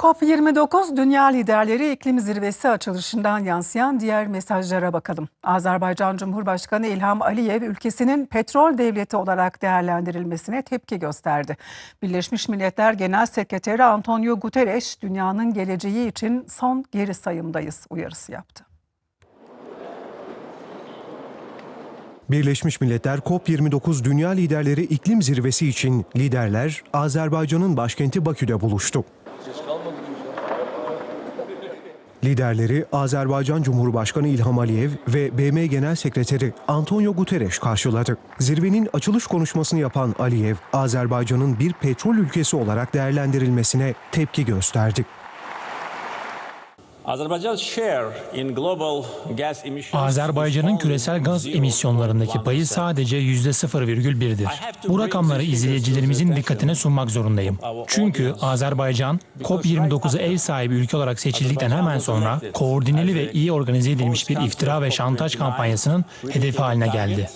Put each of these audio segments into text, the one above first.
COP29 Dünya Liderleri İklim Zirvesi açılışından yansıyan diğer mesajlara bakalım. Azerbaycan Cumhurbaşkanı İlham Aliyev ülkesinin petrol devleti olarak değerlendirilmesine tepki gösterdi. Birleşmiş Milletler Genel Sekreteri Antonio Guterres dünyanın geleceği için son geri sayımdayız uyarısı yaptı. Birleşmiş Milletler COP29 Dünya Liderleri İklim Zirvesi için liderler Azerbaycan'ın başkenti Bakü'de buluştu. Liderleri Azerbaycan Cumhurbaşkanı İlham Aliyev ve BM Genel Sekreteri Antonio Guterres karşıladı. Zirvenin açılış konuşmasını yapan Aliyev, Azerbaycan'ın bir petrol ülkesi olarak değerlendirilmesine tepki gösterdi. Azerbaycan'ın küresel gaz emisyonlarındaki payı 0.1%. sadece %0,1'dir. Bu rakamları izleyicilerimizin dikkatine sunmak zorundayım. Çünkü Azerbaycan, COP29'a ev sahibi ülke olarak seçildikten hemen sonra koordineli ve iyi organize edilmiş bir iftira ve şantaj kampanyasının hedefi haline geldi.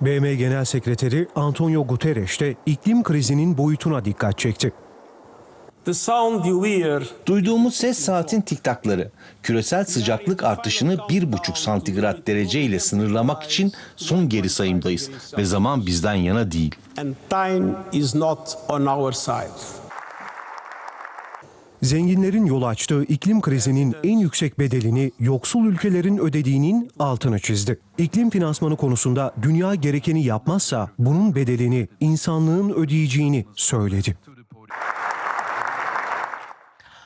BM Genel Sekreteri Antonio Guterres de iklim krizinin boyutuna dikkat çekti. The sound you hear Duyduğumuz ses saatin tiktakları. Küresel sıcaklık artışını 1,5 santigrat derece ile sınırlamak için son geri sayımdayız ve zaman bizden yana değil. and time is not on our side. Zenginlerin yol açtığı iklim krizinin en yüksek bedelini yoksul ülkelerin ödediğinin altını çizdi. İklim finansmanı konusunda dünya gerekeni yapmazsa bunun bedelini insanlığın ödeyeceğini söyledi.